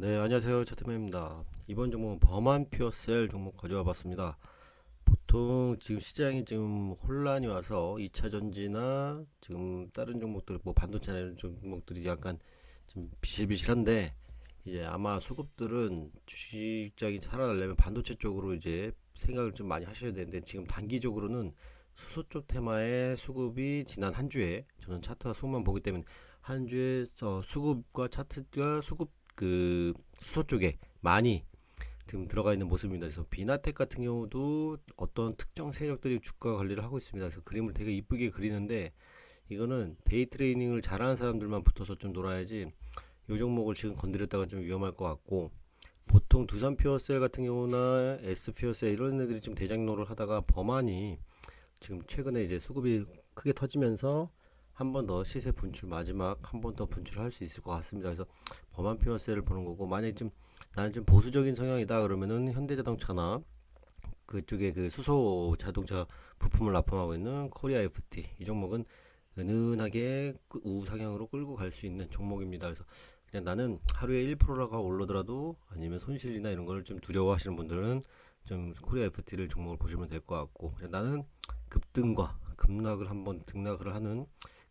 네, 안녕하세요. 차트맨입니다. 이번 종목은 범한 퓨어셀 종목 가져와 봤습니다. 보통 지금 시장이 지금 혼란이 와서 2차 전지나 지금 다른 종목들, 뭐 반도체나 이런 종목들이 약간 좀 비실비실한데 이제 아마 수급들은 주식장이 살아나려면 반도체 쪽으로 이제 생각을 좀 많이 하셔야 되는데 지금 단기적으로는 수소 쪽 테마의 수급이 지난 한 주에 저는 차트와 수급만 보기 때문에 한 주에 어, 수급과 차트가 수급 그 수소 쪽에 많이 지금 들어가 있는 모습입니다. 그래서 비나텍 같은 경우도 어떤 특정 세력들이 주가 관리를 하고 있습니다. 그래서 그림을 되게 이쁘게 그리는데 이거는 데이 트레이닝을 잘하는 사람들만 붙어서 좀 놀아야지 이 종목을 지금 건드렸다가 좀 위험할 것 같고 보통 두산 퓨어셀 같은 경우나 S 퓨어셀 이런 애들이 지금 대장로를 하다가 범한이 지금 최근에 이제 수급이 크게 터지면서 한 번 더 시세 분출 마지막 한 번 더 분출할 수 있을 것 같습니다. 그래서 범한 퓨어셀을 보는 거고 만약에 좀 나는 좀 보수적인 성향이다 그러면은 현대자동차나 그쪽에 그 수소 자동차 부품을 납품하고 있는 코리아 FT 이 종목은 은은하게 그 우상향으로 끌고 갈 수 있는 종목입니다. 그래서 그냥 나는 하루에 1%라가 올라더라도 아니면 손실이나 이런 걸 좀 두려워하시는 분들은 좀 코리아 FT를 종목을 보시면 될 것 같고 그냥 나는 급등과 급락을 한번 등락을 하는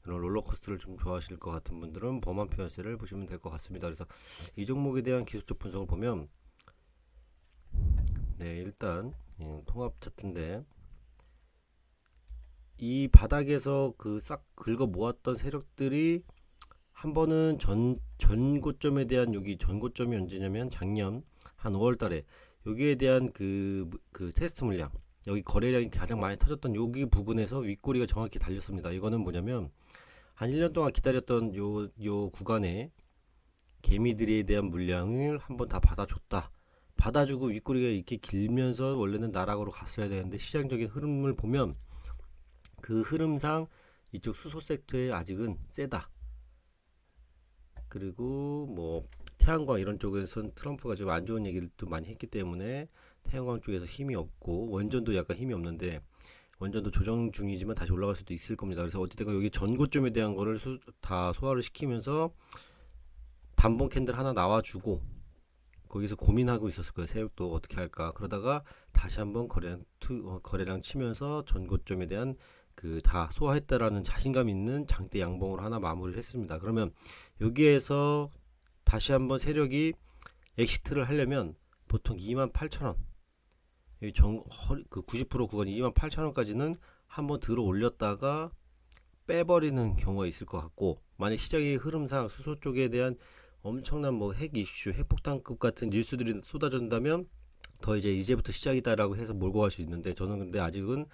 그런 롤러코스터를 좀 좋아하실 것 같은 분들은 범한 퓨어셀을 보시면 될 것 같습니다. 그래서 이 종목에 대한 기술적 분석을 보면 네 일단 예, 통합 차트인데 이 바닥에서 그 싹 긁어 모았던 세력들이 한 번은 전 전고점에 대한 여기 전고점이 언제냐면 작년 한 5월 달에 여기에 대한 그, 그 테스트 물량 여기 거래량이 가장 많이 터졌던 여기 부분에서 윗꼬리가 정확히 달렸습니다. 이거는 뭐냐면 한 1년 동안 기다렸던 요, 요 구간에 개미들에 대한 물량을 한번 다 받아줬다. 받아주고 윗꼬리가 이렇게 길면서 원래는 나락으로 갔어야 되는데 시장적인 흐름을 보면 그 흐름상 이쪽 수소 섹터에 아직은 세다. 그리고 뭐 태양광 이런 쪽에서는 트럼프가 좀안 좋은 얘기를 또 많이 했기 때문에 태양광 쪽에서 힘이 없고 원전도 약간 힘이 없는데 원전도 조정 중이지만 다시 올라갈 수도 있을 겁니다. 그래서 어찌됐건 여기 전고점에 대한 거를 수, 다 소화를 시키면서 단봉 캔들 하나 나와주고 거기서 고민하고 있었을 거예요. 세력도 어떻게 할까. 그러다가 다시 한번 거래량 투, 어, 거래량 치면서 전고점에 대한 그 다 소화했다라는 자신감 있는 장대 양봉을 하나 마무리를 했습니다. 그러면 여기에서 다시 한번 세력이 엑시트를 하려면 보통 28,000원 이 정, 허리, 그 90% 구간 28,000원까지는 한번 들어 올렸다가 빼버리는 경우가 있을 것 같고 만약 시장의 흐름상 수소 쪽에 대한 엄청난 뭐 핵 이슈, 핵폭탄급 같은 뉴스들이 쏟아진다면 더 이제 이제부터 시작이다라고 해서 몰고 갈 수 있는데 저는 근데 아직은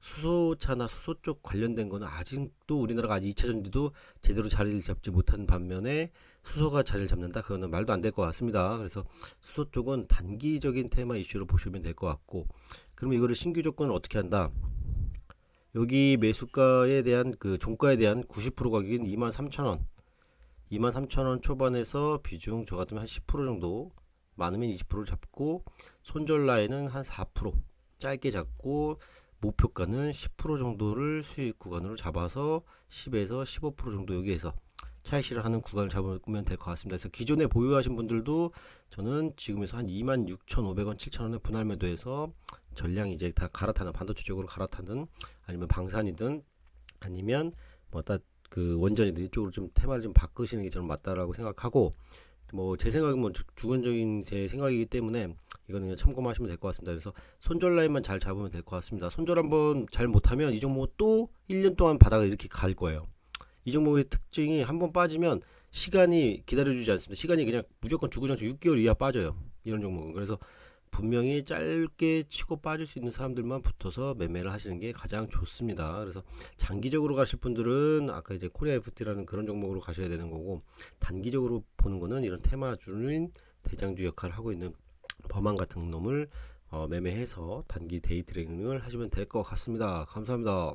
수소차나 수소 쪽 관련된 거는 아직도 우리나라가 아직 2차 전지도 제대로 자리를 잡지 못한 반면에 수소가 자리를 잡는다 그거는 말도 안 될 것 같습니다. 그래서 수소 쪽은 단기적인 테마 이슈로 보시면 될 것 같고 그러면 이거를 신규 조건을 어떻게 한다? 여기 매수가에 대한 그 종가에 대한 90% 가격인 23,000원 23,000원 초반에서 비중 저 같으면 한 10% 정도 많으면 20%를 잡고 손절 라인은 한 4% 짧게 잡고 목표가는 10% 정도를 수익 구간으로 잡아서 10에서 15% 정도 여기에서 차익 실을 하는 구간을 잡으면 될 것 같습니다. 그래서 기존에 보유하신 분들도 저는 지금에서 한 26,500원, 7,000원에 분할 매도해서 전량 이제 다 갈아타는 반도체 쪽으로 갈아타든 아니면 방산이든 아니면 뭐다그 원전이든 이쪽으로 좀 테마를 좀 바꾸시는 게 저는 맞다라고 생각하고 뭐 제 생각은 뭐 주- 주관적인 제 생각이기 때문에 이거는 그냥 참고하시면 될 것 같습니다. 그래서 손절 라인만 잘 잡으면 될 것 같습니다. 손절 한번 잘 못하면 이 종목 또 1년 동안 바닥을 이렇게 갈 거예요. 이 종목의 특징이 한번 빠지면 시간이 기다려주지 않습니다. 시간이 그냥 무조건 주구장창 6개월 이하 빠져요. 이런 종목은. 그래서 분명히 짧게 치고 빠질 수 있는 사람들만 붙어서 매매를 하시는 게 가장 좋습니다. 그래서 장기적으로 가실 분들은 아까 이제 코리아 FT라는 그런 종목으로 가셔야 되는 거고 단기적으로 보는 거는 이런 테마주인 대장주 역할을 하고 있는 범한 같은 놈을 어, 매매해서 단기 데이 트레이닝을 하시면 될 것 같습니다. 감사합니다.